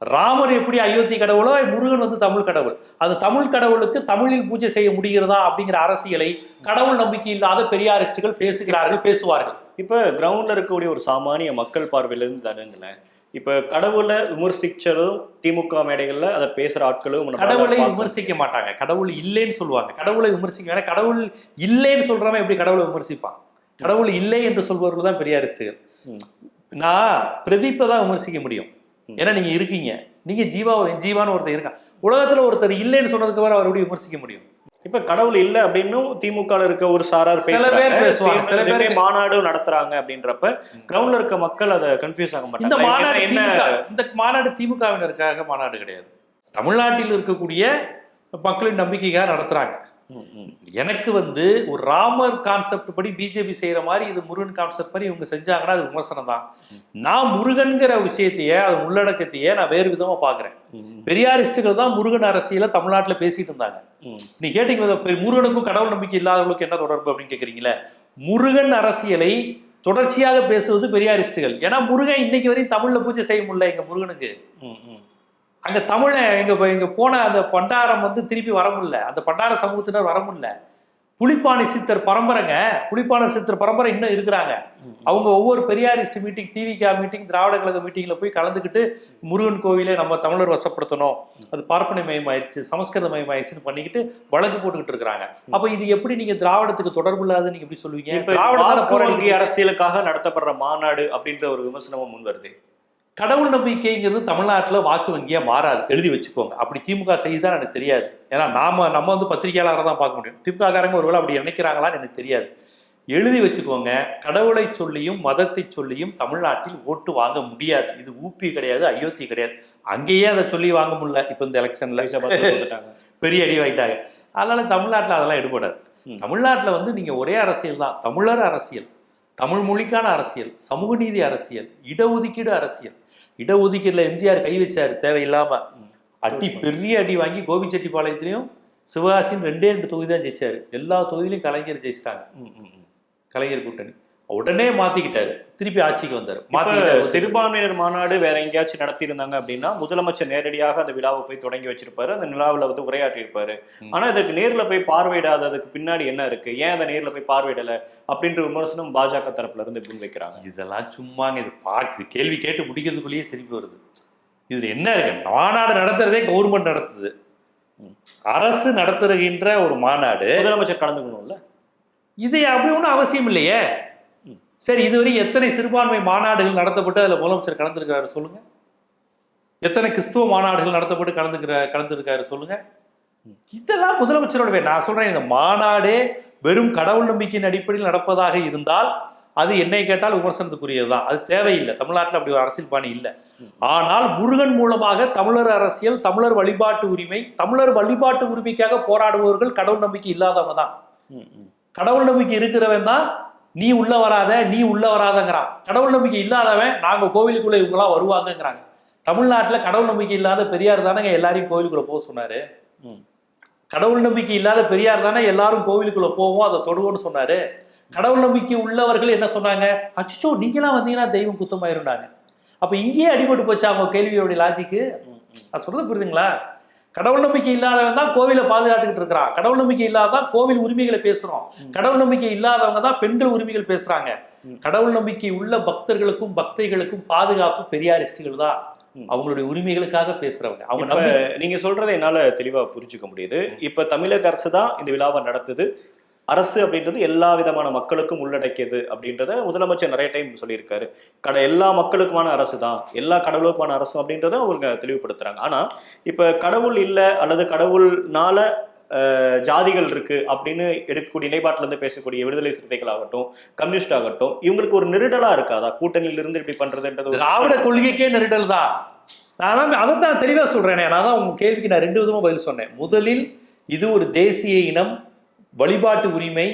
B: ராமர் எப்படி அயோத்தி கடவுளோ முருகன் வந்து தமிழ் கடவுள். அந்த தமிழ் கடவுளுக்கு தமிழில் பூஜை செய்ய முடிகிறதா அப்படிங்கிற அரசியலை கடவுள் நம்பிக்கை இல்லாத பெரியாரிஸ்டுகள் பேசுகிறார்கள் பேசுவார்கள்.
A: இப்ப கிரவுண்ட்ல இருக்கக்கூடிய ஒரு சாமானிய மக்கள் பார்வையிலிருந்து தானுங்களேன். இப்ப கடவுளை விமர்சிச்சதும் திமுக மேடைகள்ல அதை பேசுற ஆட்களும்
B: கடவுளை விமர்சிக்க மாட்டாங்க. கடவுள் இல்லைன்னு சொல்லுவாங்க. கடவுளை விமர்சிக்க வேணா கடவுள் இல்லைன்னு சொல்றவன் எப்படி கடவுளை விமர்சிப்பான்? கடவுள் இல்லை என்று சொல்பவர்கள் தான் பெரியாரிஸ்டுகள். நான் பிரதீப்பை தான் விமர்சிக்க முடியும். ஏன்னா நீங்க இருக்கீங்க. நீங்க ஜீவா ஜீவான்னு ஒருத்தர் இருக்கான். உலகத்துல ஒருத்தர் இல்லைன்னு சொன்னதுக்கு அப்புறம் அவர் எப்படி விமர்சிக்க முடியும்?
A: இப்ப கடவுள் இல்ல அப்படின்னும் திமுக இருக்க ஒரு சாரார் பேசுறாங்க. மாநாடு நடத்துறாங்க அப்படின்றப்ப கிரவுண்ட்ல இருக்க மக்கள் அதை கன்ஃபியூஸ் ஆக
B: இந்த
A: மாட்டாங்க
B: மாநாடு
A: என்ன
B: இந்த மாநாடு திமுகவினருக்காக மாநாடு கிடையாது தமிழ்நாட்டில் இருக்கக்கூடிய மக்களின் நம்பிக்கைக்காக நடத்துறாங்க. எனக்கு வந்து ஒரு ராமர் கான்செப்ட் படி பிஜேபி செய்யற மாதிரி இது முருகன் கான்செப்ட் படி இவங்க செஞ்சாங்கன்னா அது விமர்சனம் தான் நான் முருகன்கிற விஷயத்தையே அது உள்ளடக்கத்தையே நான் வேறு விதமா பாக்குறேன் பெரியாரிஸ்டுகள் தான் முருகன் அரசியல தமிழ்நாட்டுல பேசிட்டு இருந்தாங்க. நீ கேட்டீங்களா முருகனுக்கும் கடவுள் நம்பிக்கை இல்லாதவர்களுக்கு என்ன தொடர்பு அப்படின்னு கேக்குறீங்களே? முருகன் அரசியலை தொடர்ச்சியாக பேசுவது பெரியாரிஸ்டுகள். ஏன்னா முருகன் இன்னைக்கு வரையும் தமிழ்ல பூஜை செய்ய முடியல எங்க முருகனுக்கு. அங்க தமிழ எங்க போய் இங்க போன அந்த பண்டாரம் வந்து திருப்பி வர முடியல. அந்த பண்டார சமூகத்தினர் வர முடியல. புலிப்பாணி சித்தர் பரம்பரைங்க. புலிப்பாணி சித்தர் பரம்பரை இன்னும் இருக்கிறாங்க. அவங்க ஒவ்வொரு பெரியாரிஸ்ட் மீட்டிங் திவிக மீட்டிங் திராவிட கழக மீட்டிங்ல போய் கலந்துக்கிட்டு முருகன் கோவிலை நம்ம தமிழர் வசப்படுத்தணும். அது பார்ப்பனை மயமாயிருச்சு சமஸ்கிருத மயமாயிருச்சுன்னு பண்ணிக்கிட்டு வழக்கு போட்டுக்கிட்டு இருக்கிறாங்க. அப்ப இது எப்படி நீங்க திராவிடத்துக்கு தொடர்பு இல்லாத நீங்க எப்படி சொல்லுவீங்க திராவிட
A: அரசியலுக்காக நடத்தப்படுற மாநாடு அப்படின்ற ஒரு விமர்சனமும் முன் வருது.
B: கடவுள் நம்பிக்கைங்கிறது தமிழ்நாட்டுல வாக்கு வங்கியா மாறாது. எழுதி வச்சுக்கோங்க. அப்படி திமுக செய்யுதான் எனக்கு தெரியாது. ஏன்னா நாம நம்ம வந்து பத்திரிகையாளராக தான் பார்க்க முடியும். திமுக காரங்க ஒருவேளை அப்படி நினைக்கிறாங்களான்னு எனக்கு தெரியாது. எழுதி வச்சுக்கோங்க. கடவுளை சொல்லியும் மதத்தை சொல்லியும் தமிழ்நாட்டில் ஓட்டு வாங்க முடியாது. இது ஊப்பி கிடையாது அயோத்தி கிடையாது. அங்கேயே அதை சொல்லி வாங்க முடியல. இப்போ இந்த எலெக்ஷன்ல. பெரிய அடி வாங்கிட்டாங்க. அதனால தமிழ்நாட்டில் அதெல்லாம் எடுபடாது. தமிழ்நாட்டில் வந்து நீங்க ஒரே அரசியல் தான். தமிழர் அரசியல் தமிழ் மொழிக்கான அரசியல் சமூக நீதி அரசியல் இடஒதுக்கீடு அரசியல். இடஒதுக்கீடுல எம்ஜிஆர் கை வச்சார் தேவையில்லாம. அடி பெரிய அடி வாங்கி கோபிச்செட்டிப்பாளையத்திலையும் சிவகாசின்னு ரெண்டே ரெண்டு தொகுதி தான் ஜெயிச்சாரு. எல்லா தொகுதியிலையும் கலைஞர் ஜெயிச்சிட்டாங்க. கலைஞர் கூட்டணி. உடனே மாத்திக்கிட்டாரு. திருப்பி ஆட்சிக்கு வந்தாரு.
A: சிறுபான்மையினர் மாநாடு வேற எங்கேயாச்சும் நடத்தி இருந்தாங்க அப்படின்னா முதலமைச்சர் நேரடியாக அந்த விழாவை போய் தொடங்கி வச்சிருப்பாரு. அந்த விழாவில் வந்து உரையாற்றி இருப்பாரு. ஆனா இதற்கு நேர்ல போய் பார்வையிடாததுக்கு பின்னாடி என்ன இருக்கு? ஏன் அதை நேர்ல போய் பார்வையிடல? அப்படின்ற விமர்சனம் பாஜக தரப்புல இருந்து முன் வைக்கிறாங்க
B: இதெல்லாம் சும்மாங்க இது பார்க்குது கேள்வி கேட்டு முடிக்கிறதுக்குள்ளேயே சிரிப்பு வருது. இதுல என்ன இருக்கு? மாநாடு நடத்துறதே கவர்மெண்ட் நடத்துது. அரசு நடத்துகின்ற ஒரு மாநாடு
A: முதலமைச்சர் கலந்துக்கணும்ல?
B: இது அப்படி ஒன்றும் அவசியம் இல்லையே. சரி இதுவரை எத்தனை சிறுபான்மை மாநாடுகள் நடத்தப்பட்டு அதுல முதலமைச்சர் கலந்துருக்காரு சொல்லுங்க. எத்தனை கிறிஸ்துவ மாநாடுகள் நடத்தப்பட்டு கலந்துக்கிற கலந்துருக்காரு சொல்லுங்க. இதெல்லாம் முதலமைச்சரோட நான் சொல்றேன் இந்த மாநாடே வெறும் கடவுள் நம்பிக்கையின் அடிப்படையில் நடப்பதாக இருந்தால் அது என்னை கேட்டால் விமர்சனத்துக்குரியது தான் அது தேவையில்லை. தமிழ்நாட்டில் அப்படி ஒரு அரசியல் பாணி இல்லை. ஆனால் முருகன் மூலமாக தமிழர் அரசியல் தமிழர் வழிபாட்டு உரிமை தமிழர் வழிபாட்டு உரிமைக்காக போராடுபவர்கள் கடவுள் நம்பிக்கை இல்லாதவங்க தான். கடவுள் நம்பிக்கை இருக்கிறவன் தான் நீ உள்ள வராத நீ உள்ள வராதங்கிறான். கடவுள் நம்பிக்கை இல்லாதவன் நாங்க கோவிலுக்குள்ள இவங்களாம் வருவாங்கங்கிறாங்க. தமிழ்நாட்டில் கடவுள் நம்பிக்கை இல்லாத பெரியார் தானேங்க எல்லாரையும் கோவிலுக்குள்ள போக சொன்னாரு.
A: ம்.
B: கடவுள் நம்பிக்கை இல்லாத பெரியார் தானே எல்லாரும் கோவிலுக்குள்ள போவோம் அதை தொடுவோம்னு சொன்னாரு. கடவுள் நம்பிக்கை உள்ளவர்கள் என்ன சொன்னாங்க? அச்சோ நீங்களாம் வந்தீங்கன்னா தெய்வம் குத்தமாயிருந்தாங்க அப்ப இங்கேயே அடிபட்டு போச்சா அவங்க கேள்வியோடைய லாஜிக்கு
A: ம்,
B: சொல்றது புரியுதுங்களா? கடவுள் நம்பிக்கை இல்லாதவன் தான் கோவிலை பாதுகாத்துக்கிட்டு இருக்கிறான். கடவுள் நம்பிக்கை இல்லாதான் கோவில் உரிமைகளை பேசுறோம். கடவுள் நம்பிக்கை இல்லாதவங்க தான் பெண்கள் உரிமைகள் பேசுறாங்க. கடவுள் நம்பிக்கை உள்ள பக்தர்களுக்கும் பக்தைகளுக்கும் பாதுகாப்பு பெரியாரிஸ்டுகள் தான். அவங்களுடைய உரிமைகளுக்காக பேசுறவங்க. அவங்க
A: நீங்க சொல்றதை என்னால தெளிவா புரிஞ்சுக்க முடியுது. இப்ப தமிழக அரசு தான் இந்த விழாவை நடத்துது. அரசு அப்படின்றது எல்லா விதமான மக்களுக்கும் உள்ளடக்கியது அப்படின்றத முதலமைச்சர் நிறைய டைம் சொல்லியிருக்காரு. கட எல்லா மக்களுக்குமான அரசு தான் எல்லா கடவுளுக்குமான அரசு அப்படின்றத அவங்க தெளிவுபடுத்துறாங்க. ஆனா இப்ப கடவுள் இல்லை அல்லது கடவுள்னால அஹ், ஜாதிகள் இருக்கு அப்படின்னு எடுக்கக்கூடிய நிலைப்பாட்டுல இருந்து பேசக்கூடிய விடுதலை சிறுத்தைகள் ஆகட்டும் கம்யூனிஸ்ட் ஆகட்டும் இவங்களுக்கு ஒரு நெருடலா இருக்காதா? கூட்டணியில இருந்து இப்படி பண்றதுன்றது
B: திராவிட கொள்கைக்கே நெருடல் தான் நான் அதை தான் தெளிவா சொல்றேனே. நான் தான் உங்க கேள்விக்கு நான் ரெண்டு விதமா பதில் சொன்னேன். முதலில் இது ஒரு தேசிய இனம் வழிபாட்டு உரிமை.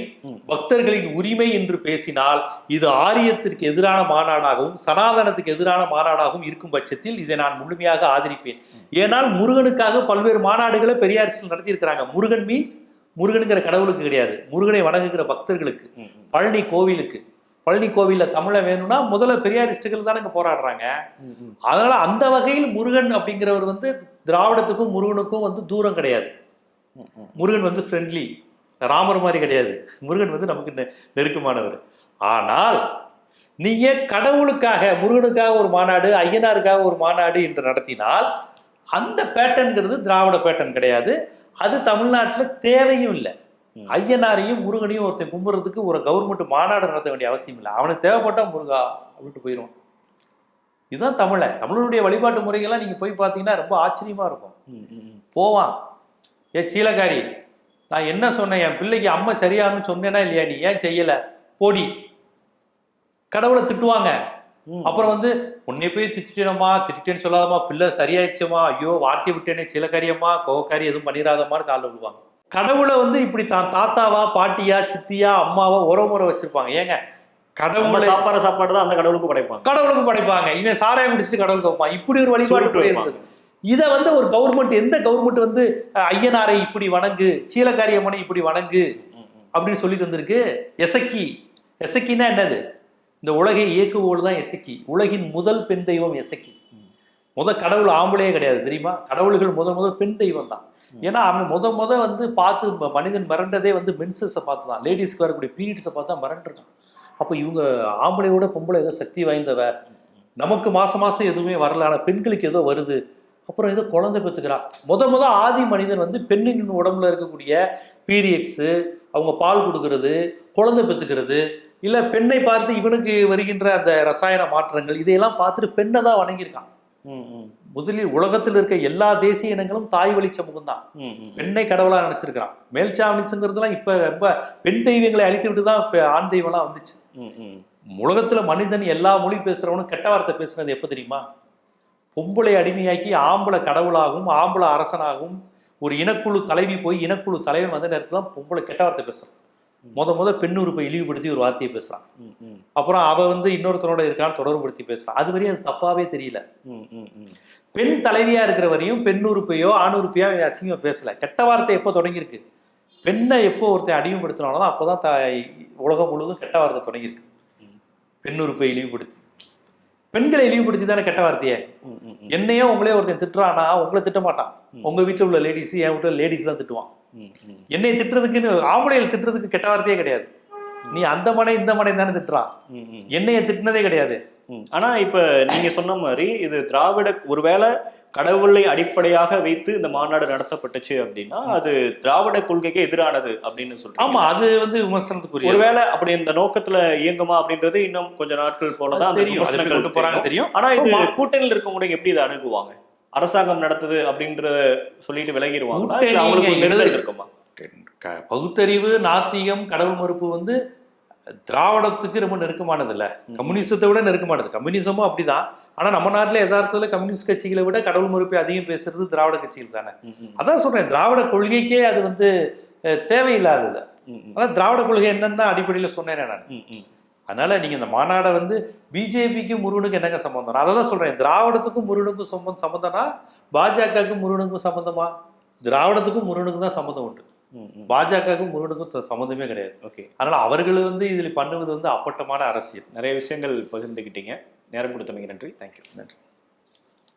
B: பக்தர்களின் உரிமை என்று பேசினால் இது ஆரியத்திற்கு எதிரான மாநாடாகவும் சனாதனத்துக்கு எதிரான மாநாடாகவும் இருக்கும் பட்சத்தில் இதை நான் முழுமையாக ஆதரிப்பேன். ஏனால் முருகனுக்காக பல்வேறு மாநாடுகளை பெரியாரிசில் நடத்தியிருக்கிறாங்க. முருகன் மீன்ஸ் முருகனுங்கிற கடவுளுக்கு கிடையாது. முருகனை வணங்குகிற பக்தர்களுக்கு. பழனி கோவிலுக்கு. பழனி கோவில்ல தமிழை வேணும்னா முதல்ல பெரியாரிஸ்டுகள் தானே இங்க போராடுறாங்க. அதனால அந்த வகையில் முருகன் அப்படிங்கிறவர் வந்து திராவிடத்துக்கும் முருகனுக்கும் வந்து தூரம் கிடையாது. முருகன் வந்து ஃப்ரெண்ட்லி ராமர் மாதிரி கிடையாது. முருகன் வந்து நமக்கு நெருக்கமானவர். ஆனால் நீங்க கடவுளுக்காக முருகனுக்காக ஒரு மாநாடு ஐயனாருக்காக ஒரு மாநாடு என்று நடத்தினால் அந்த பேட்டர்ன்ங்கிறது திராவிட பேட்டர்ன் கிடையாது. அது தமிழ்நாட்டுல தேவையும் இல்லை. ஐயனாரையும் முருகனையும் ஒருத்தன் கும்பிடுறதுக்கு ஒரு கவர்மெண்ட் மாநாடு நடத்த வேண்டிய அவசியம் இல்லை. அவனுக்கு தேவைப்பட்டா முருகா அப்படின்ட்டு போயிடும் இதுதான் தமிழை. தமிழருடைய வழிபாட்டு முறைகள்லாம் நீங்க போய் பார்த்தீங்கன்னா ரொம்ப ஆச்சரியமா இருக்கும். போவான். ஏ சீலக்காரி நான் என்ன சொன்னேன்? என் பிள்ளைக்கு அம்மா சரியாகணும்னு சொன்னேனா இல்லையா நீ? ஏன் செய்யல? போடி. கடவுளை திட்டுவாங்க. அப்புறம் வந்து உன்னை போய் திட்டிட்டேனம்மா திட்டிட்டேன்னு சொல்லாதம்மா பிள்ளை சரியாயிடுச்சுமா ஐயோ வார்த்தை விட்டேனே சீலக்காரியம்மா கோவக்காரி எதுவும் பண்ணிடாதம்மான்னு காலில் விடுவாங்க கடவுளை வந்து இப்படி தான் தாத்தாவா பாட்டியா சித்தியா அம்மாவா உறவுமுறை வச்சிருப்பாங்க. ஏங்க கடவுளை
A: சாப்பாடு சாப்பாடு தான் அந்த கடவுளுக்கு படைப்பாங்க.
B: கடவுளுக்கு படைப்பாங்க. இவன் சாராயம் குடிச்சிட்டு கடவுளுக்கு வைப்பான். இப்படி ஒரு வழிபாடு முறை. இருந்தது இதை வந்து ஒரு கவர்மெண்ட் எந்த கவர்மெண்ட் வந்து ஐயனாரை இப்படி வணங்கு சீலக்காரியம்மனை இப்படி வணங்கு அப்படின்னு சொல்லி தந்திருக்கு எசக்கி. எசக்கின்னா என்னது? இந்த உலகை இயக்குவோடு தான் எசக்கி. உலகின் முதல் பெண் தெய்வம் எசக்கி. முதல் கடவுள் ஆம்பளையே கிடையாது தெரியுமா? கடவுள்கள் முதல் முதல் பெண் தெய்வம் தான். ஏன்னா அவன் முத முத வந்து பார்த்து மனிதன் மிரண்டதே வந்து மென்சஸை பார்த்து தான். லேடிஸ்க்கு வரக்கூடிய பீரியட்ஸை பார்த்து தான் மிரண்டிருக்கான் அப்போ இவங்க ஆம்பளையோட பொம்பளை ஏதோ சக்தி வாய்ந்தவ. நமக்கு மாசம் மாசம் எதுவுமே வரல. ஆனால் பெண்களுக்கு ஏதோ வருது. அப்புறம் ஏதோ குழந்தை பெற்றுக்கிறா முத முத ஆதி மனிதன் வந்து பெண்ணின் உடம்புல இருக்கக்கூடிய பீரியட்ஸு அவங்க பால் கொடுக்கறது குழந்தை பெற்றுக்கிறது இல்ல பெண்ணை பார்த்து இவனுக்கு வருகின்ற அந்த ரசாயன மாற்றங்கள் இதையெல்லாம் பார்த்துட்டு பெண்ணை தான் வணங்கியிருக்கான்
A: ம், ம்.
B: முதலில் உலகத்தில் இருக்க எல்லா தேசிய இனங்களும் தாய் வழி சமூகம் தான். பெண்ணை கடவுளா நினைச்சிருக்கிறான் மேல்சாவனிசங்கிறதுலாம் இப்ப ரொம்ப பெண் தெய்வங்களை அழித்து விட்டு தான் இப்ப ஆண் தெய்வம்லாம் வந்துச்சு. உலகத்துல மனிதன் எல்லா மொழி பேசுறவனும் கெட்ட வார்த்தை பேசுனது எப்ப தெரியுமா பொம்பளை அடிமையாக்கி ஆம்பளை கடவுளாகவும் ஆம்பளை அரசனாகவும் ஒரு இனக்குழு தலைவி போய் இனக்குழு தலைவன் வந்த நேரத்துல தான் பொம்பளை கெட்ட வார்த்தை பேசுறான். முத முத பெண் உறுப்பை இழிவுபடுத்தி ஒரு வார்த்தையை
A: ம்.
B: அப்புறம் அவ வந்து இன்னொருத்தனோட இருக்கான்னு தொடர்புபடுத்தி பேசுறான். அது வரையும் அது தப்பாவே தெரியல. பெண் தலைவியா இருக்கிற வரையும் பெண் உறுப்பையோ ஆண் உறுப்பையோ அவன் அசிங்கமா பேசல. கெட்ட வார்த்தை எப்போ தொடங்கியிருக்கு? பெண்ணை எப்போ ஒருத்தன் அடிமைப்படுத்தினாலும் தான் அப்போதான் த- உலகம் முழுவதும் கெட்ட வார்த்தை தொடங்கியிருக்கு. பெண் உறுப்பை இழிவுபடுத்தி. பெண்களை இழிவுபடுத்தி தானே கெட்ட வார்த்தையே. என்னையோ உங்களே ஒருத்தன் திட்டுறானா உங்களை திட்ட மாட்டான். உங்க வீட்டுல உள்ள லேடிஸ் என் வீட்டுல லேடிஸ் தான் திட்டுவான். என்னை திட்டுறதுக்குன்னு ஆம்பளைகள் திட்டுறதுக்கு கெட்ட வார்த்தையே கிடையாது நீ அந்த மனை இந்த மனை தானே திட்டுறான். என்னைய திட்டினதே கிடையாது.
A: ஆனா இப்ப நீங்க சொன்ன மாதிரி இது திராவிட ஒருவேளை கடவுளை அடிப்படையாக வைத்து இந்த மாநாடு நடத்தப்பட்டுச்சு அப்படின்னா அது திராவிட கொள்கைக்கு எதிரானது அப்படின்னு சொல்றீங்க.
B: ஆமா அது வந்து விமர்சனத்துக்குரிய
A: ஒருவேளை அப்படி இந்த நோக்கத்துல இயங்குமா அப்படின்றது இன்னும் கொஞ்ச நாட்கள் போலதான்
B: தெரியும். போறாங்க
A: தெரியும். ஆனா இது. கூட்டணியில் இருக்கவங்க எப்படி இதை அணுகுவாங்க? அரசாங்கம் நடத்துது அப்படின்ற சொல்லிட்டு
B: கூட்டணி
A: அவங்களுக்கு? இருக்குமா?
B: பகுத்தறிவு நாத்திகம் கடவுள் மறுப்பு வந்து திராவிடத்துக்கு ரொம்ப நெருக்கமானது இல்ல. கம்யூனிசத்தை விட நெருக்கமானது. கம்யூனிசமும் அப்படிதான். ஆனா நம்ம நாட்டுல யதார்த்தத்துல கம்யூனிஸ்ட் கட்சிகளை விட கடவுள் மறுப்பை அதிகம் பேசுறது திராவிட கட்சிகள் தானே? அதான் சொல்றேன் திராவிட கொள்கைக்கே அது வந்து தேவையில்லாதது.
A: ம், ம்,
B: ஆனா திராவிட கொள்கை என்னன்னு அடிப்படையில சொன்னேனே நான். அதனால நீங்க இந்த மாநாடை வந்து பிஜேபிக்கும் முருகனுக்கு என்னங்க சம்பந்தம்? அதை தான் சொல்றேன் திராவிடத்துக்கும் முருகனுக்கும் சம்பந்தம் சம்பந்தம்னா பாஜகவுக்கும் முருகனுக்கும் சம்பந்தமா? திராவிடத்துக்கும் முருகனுக்கும் தான் சம்மந்தம் உண்டு. பாஜகவுக்கும் முருகனுக்கும் சம்மந்தமே கிடையாது.
A: ஓகே.
B: அதனால அவர்கள் வந்து இதில் பண்ணுவது வந்து அப்பட்டமான அரசியல்.
A: நிறைய விஷயங்கள் பகிர்ந்துக்கிட்டீங்க நேரம் கொடுத்தமைக்கு நன்றி. தேங்க்யூ
B: நன்றி.